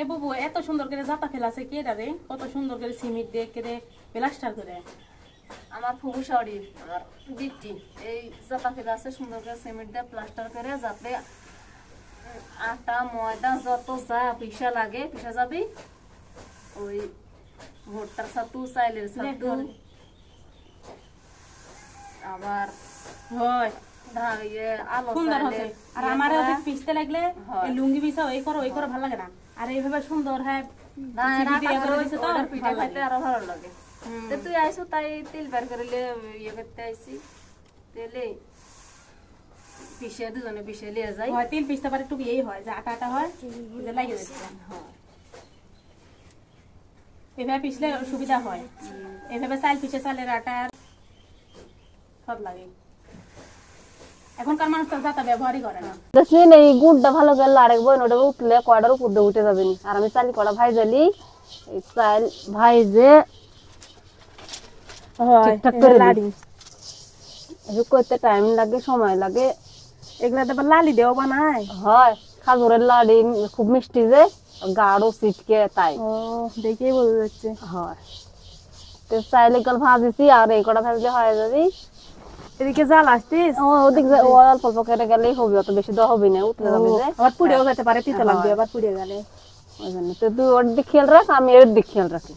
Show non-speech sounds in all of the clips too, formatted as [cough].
এ বুবু এত সুন্দর করে জাতা ফেলাছে কে রে? কত সুন্দর করে সিমেন্ট দিয়ে কেটে প্লাস্টার করে। আমার ফুবু শাড়ি আমার দিদি এই জাতা ফেলে আছে সুন্দর করে সিমেন্ট দিয়ে প্লাস্টার করে যাতে আটা ময়দা যত যা পিসা লাগে পিসা যাবি ওই ভুট্টার ছাতু চাইলের আবার হয় আর আমার করা। পিসতে লাগলে লুঙ্গি বিছাও এই করো ওই করো ভালো লাগে না। আর এইভাবে সুন্দর হ্যাঁ আটা পিঠা খাইতে আরও ভালো লাগে। তো তুই আইসো তাই তেল বের করে ইয়ে করতে আইসি। তেলে পিসে দুজনে পিসে লিয়ে যাই। হয় তিল পিসতে পারে একটু এই হয় যে আটা আটা হয় লাগে যাচ্ছে হ্যাঁ। এভাবে পিসলে সুবিধা হয়। এভাবে চাল পিসে চালের আটার সব লাগে। এখনকার মানুষ তো জাতা ব্যবহারই করে না। দেখছেন এই গুড়টা ভালো করে লাড়ে বই ওটা উঠলে কয়টার উপর দিয়ে উঠে যাবেনি আর আমি চালি কটা ভাইজালি এই চাল ভাইজে ঠিকঠাক করে দিই। একটু করতে টাইম লাগে সময় লাগে। এগুলা তো লালি দেও বানায়। হয় খাজুরের লাড়ি খুব মিষ্টি যে গাঢ় সিটকে তাই। দেখেই বোঝা যাচ্ছে। হয়। তো চাইলে গল ভাজিছি আর এই কটা ভাজলে হয়ে যাবি এদিকে জাল আসতিস? ও ওদিক ও অল্প অল্প করে গেলেই হবে অত বেশি দেওয়া হবে না উঠলে যাবে যে। আবার পুড়েও যেতে পারে তিতো লাগবে আবার পুড়ে গেলে। ওই জন্য। তো তুই ওর দিক খেয়াল রাখ আমি এর দিক খেয়াল রাখি।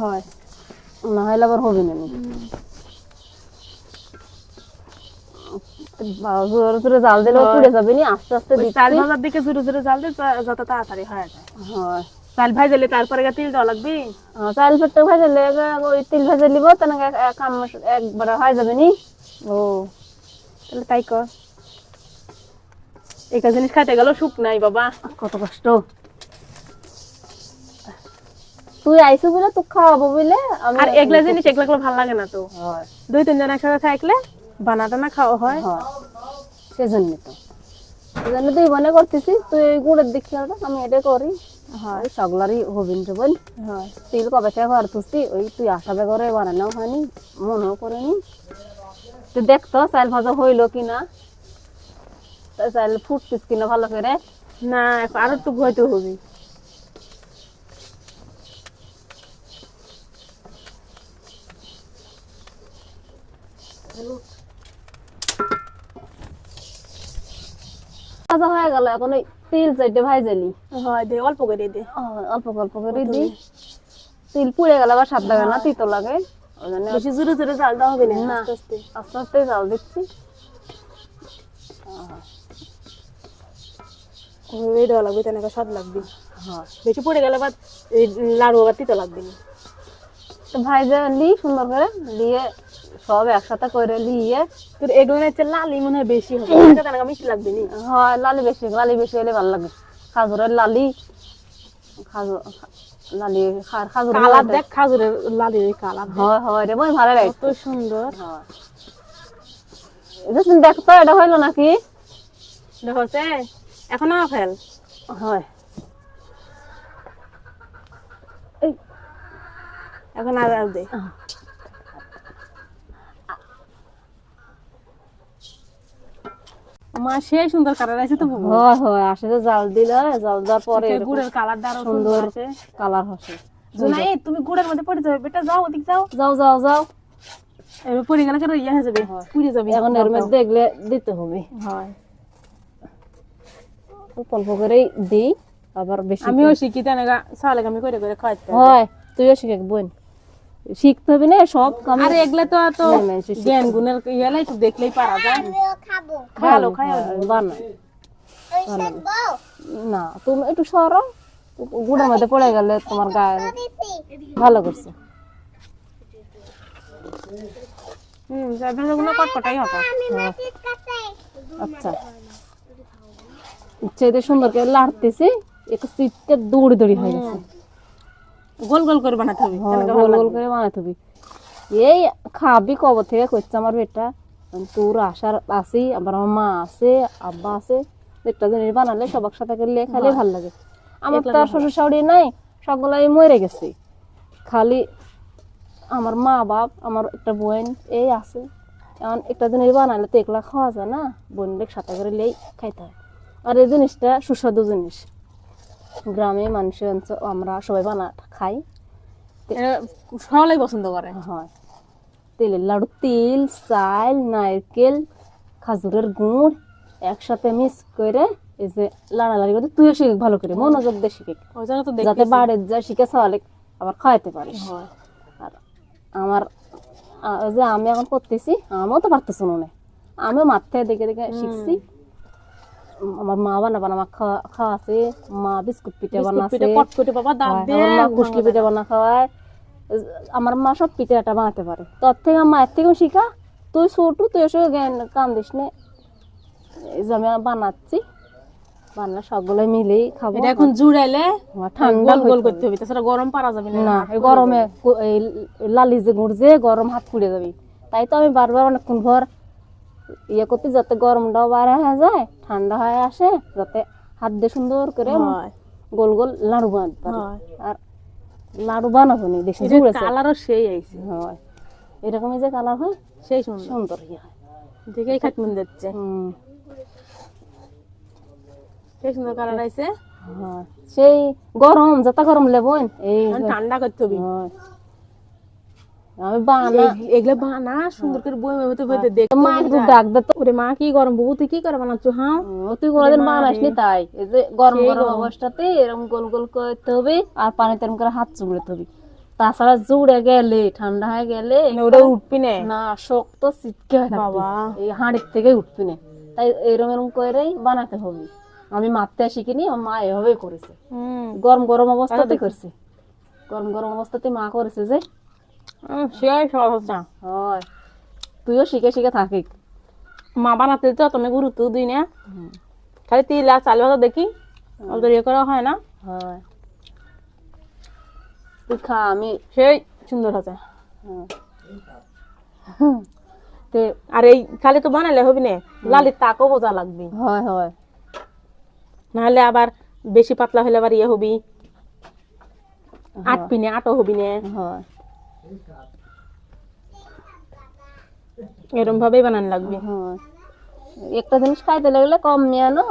হয়। না হলে আবার হবে না জোরে জোরে জাল দিলে পুড়ে যাবে নি আস্তে আস্তে চাল ভাজার দিকে জোরে জোরে জাল দিলে যত তাড়াতাড়ি হয়ে যায়। হয়। চাল ভাজালে তারপরে তিল দেওয়া লাগবে? চাল ফেটে ভাজালে ওই তিল ভেজে তেনেকে কাম একবার হয়ে যাবে নি। ও তাহলে তাই কর। একটা জিনিস খাইতে গেল সুখ নাই বাবা। কত কষ্ট। তুই বলে তুই খাওয়াবো বলে আমি আর এগুলা জিনিসগুলো ভালো লাগে না তো। দুই তিনজন একসাথে থাকলে খাওয়া হয়। সেজন্য তো। সেজন্য তুই মনে করতেছি তুই গুড়ের দিক খেয়াল আমি এটা করি। হয় সগলারই হবিন হয়। তিল কবে থেকে ঘর তুসতি ওই তুই আসাবে করে বানানো হয়নি মনেও করেনি। তুই দেখতো চাল ভাজা হইল কিনা? তা চাল ফুটতিস কিনা ভালো করে? না আরও একটু ভয়তে হবে। ভাজা হয়ে গেল এখন ওই তিল চাইতে ভাইজালি হয় দে অল্প করে দে। অল্প অল্প করে দি। তিল পুড়ে গেলে আবার স্বাদ লাগে না তিতো লাগে। বেশি জোরে জোরে জাল দেওয়া হবে না। আস্তে আস্তে। আস্তে আস্তে জাল দিচ্ছি। ওই দেওয়া লাগবে তেনেকে স্বাদ লাগবে। হয়। বেশি পড়ে গেলে আবার এই লাড়ু আবার তিতো লাগবে না। তো ভাইজা লি সুন্দর করে দিয়ে সব একসাথে করে লিয়ে তোর এগুলো লালি মনে হয় বেশি হবে। [coughs] মিষ্টি লাগবে না। হয় লালি বেশি লালি বেশি হলে ভালো লাগে খাজুরের লালি খাজুর লালি খাজুর কালার দেখ খাজুরের লালির কালার হয় হয় রে মই ভালো লাগে কত সুন্দর। হয়। এটা শুন দেখতো এটা হইল নাকি? দেখছে এখন না ফেল। হয়। এখন আর আর দে। মা সেই সুন্দর কালার আছে তো বুবু। হয় হয় আসলে জাল দিলে জাল দেওয়ার পরে গুড়ের কালার আরও সুন্দর সুন্দর কালার হসে। জুনাই তুমি গুড়ের মধ্যে পড়ে যাবে বেটা যাও ওদিক যাও। যাও যাও যাও। এবার পড়ে গেলে কেন ইয়ে হয়ে যাবে? পুড়ে যাবে। এখন এর মধ্যে এগুলো দিতে হবে। হয়। অল্প করেই দিই আবার বেশি আমিও শিখি তেনেকা সালে আমি করে করে খাইতে হয় তুইও শিখে বোন। শিখতে হবে না সব কাম আর এগুলা তো তো জ্ঞান গুণের ইয়েলাই তো দেখলেই পারা যায়। ভালো খাই বানাই না তুমি একটু সরো। গুড়ের মধ্যে পড়ে গেলে তোমার গায়ে ভালো করছে। হুম কটকটাই হবে। হ্যাঁ। আচ্ছা। ইচ্ছে সুন্দর করে লাড়তেছি একটু সিটকে দৌড়ি দৌড়ি হয়ে গেছে। গোল গোল করে বানাতে হবে হ্যাঁ, গোল গোল করে বানাতে হবে। এই খাবি কবে থেকে করছে আমার বেটা তোর আসার আসি আবার আমার মা আছে আব্বা আছে একটা জিনিস বানালে সবার সাথে করলে খালি ভালো লাগে। আমার তো আর শ্বশুর শাশুড়ি নাই সকলাই মরে গেছে। খালি আমার মা বাপ আমার একটা বোন এই আছে। এখন একটা জিনিস বানালে তো একলা খাওয়া যায় না বোনদের সাথে করে লেই খাইতে হয়। আর এই জিনিসটা সুস্বাদু জিনিস। গ্রামে মানুষের অঞ্চল আমরা সবাই বানা খাই। সবাই পছন্দ করে। হয়। তেলের লাড়ু তেল চাল নারকেল খাজুরের গুড় একসাথে মিক্স করে এই যে লাড়ালাড়ি করে তুইও শিখ ভালো করে মনোযোগ দিয়ে শিখে ওই জন্য তো যাতে বাড়ির যা শিখে খাওয়ালে আবার খাওয়াতে পারিস। হয়। আর আমার ওই যে আমি এখন করতেছি আমিও তো পারতেছি না। আমিও মাথায় দেখে দেখে শিখছি। আমার মা বানা বানা আমার খাওয়া খাওয়াছে মা বিস্কুট পিঠে বানাছে। পিঠে কটকটি বাবা দাঁত দিয়ে কুশলি পিঠে বানা খাওয়ায়। আমার মা সব পিঠে আটা বানাতে পারে। তোর থেকে মায়ের থেকেও শিখা। তুই ছোট তুই এসে জ্ঞান কান্দিস নে। এই যে আমি বানাচ্ছি। বান্না সবগুলো মিলেই খাব। এটা এখন জুড়াইলে ঠান্ডা গোল করতে হবে। তাছাড়া গরম পারা যাবে না। এই গরমে লালি যে গুড় যে গরম হাত পুড়ে যাবে। তাই তো আমি বারবার অনেকক্ষণ ভর ইয়ে করতে যাতে গরমটাও বার হয়ে যায় ঠান্ডা হয়ে আসে যাতে হাত দিয়ে সুন্দর করে গোল গোল লাড়ু বানাতে পারি। আর লাড়ু বানাবো নি দেখি কালারও সেই আইছে। হয়। এরকমই যে কালার হয় সেই সুন্দর। সুন্দর ইয়ে হয়। দেখেই খাত মন যাচ্ছে। হুম, সেই সুন্দর কালার আইছে। হয়। সেই গরম যত গরম লেবন এই ঠান্ডা করতে হবে। হয়। আমি বানা বানা সুন্দর করে বই দেখ মা একটু ডাক দে ওরে মা কি গরম তুই কি করে বানাচ্ছ তুই কোনোদিন বানাসনি তাই। এই যে গরম গরম অবস্থাতে এরকম গোল গোল করতে হবে আর করে হাত হবে। তাছাড়া জুড়ে গেলে ঠান্ডা হয়ে গেলে ওটা উঠবি না। না শক্ত সিটকে বাবা। এই হাঁড়ির থেকে উঠবি না। তাই এরকম এরকম করেই বানাতে হবে। আমি মারতে শিখিনি আমার মা এভাবেই করেছে। হুম। গরম গরম অবস্থাতে করছে। গরম গরম অবস্থাতে মা করেছে যে হুম, সহজ না হয়। তুইও শিখে শিখে থাকিস মা বানাতে তো তুমি গুরুত্ব দিই না খালি তিল আর চাল ভাজা দেখি অত ইয়ে করা হয় না। হয়। তুই খা আমি সেই সুন্দর। তে আর এই খালি তো বানালে হবি না? লালির তাকও বোঝা লাগবে। হয় হয়। নাহলে আবার বেশি পাতলা হলে আবার ইয়ে হবি। আটবি না আটো হবি না? হয়। এরকম ভাবেই বানানো লাগবে। একটা জিনিস খাইতে লাগলে কম নিয়ে নো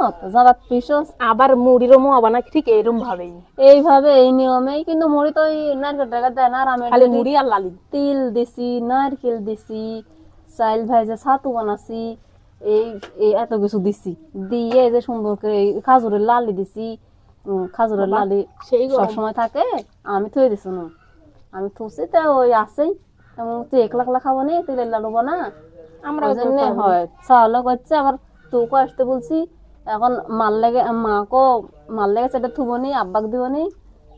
পিসো আবার মুড়িরও মোয়া বানা ঠিক ভাবেই। এইভাবে এই নিয়মেই কিন্তু মুড়ি তো ওই নারকেল টাকা দেয় না আর আমি খালি মুড়ি আর লালি। তিল দিছি নারকেল দিছি চাইল ভাইজে ছাতু বানাছি এই এই এত কিছু দিছি। দিয়ে যে সুন্দর করে খাজুরের লালি দিছি খাজুরের লালি সেই। সবসময় থাকে আমি থুয়ে দিছি না আমি থুছি তো ওই এবং তুই একলা একলা খাব নি তিলের লাডু বানা আমরা ওই জন্যে হয় চাউলে করছে আবার তোকে আসতে বলছি এখন মাল লেগে মাকেও মাল লেগে সেটা থুবনি আব্বাক দিবনি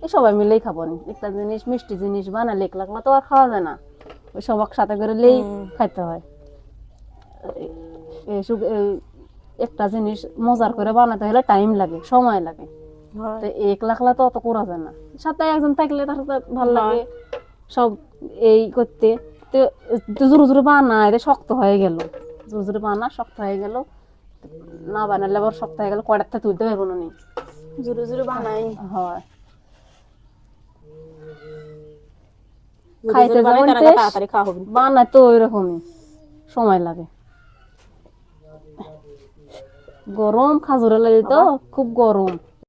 এই সবাই মিলেই খাব নি। একটা জিনিস মিষ্টি জিনিস বানালে একলা একলা তো আর খাওয়া যায় না। ওই সবাক সাথে করে লেই খাইতে হয়। একটা জিনিস মজার করে বানাতে হলে টাইম লাগে সময় লাগে। তো একলা একলা তো অত করা যায় না। সাথে একজন থাকলে তার ভালো লাগে সব এই করতে। তো জোরে জোরে বানায় তো শক্ত হয়ে গেল। জোরে জোরে বানা শক্ত হয়ে গেল। না বানালে আবার শক্ত হয়ে গেল কড়াতে তুলতে পারব না। জুড়ে জুড়ে বানাই হয়। খাইতে বানায় তো ওই রকমই সময় লাগে। গরম খাজুরে লাগে তো খুব গরম।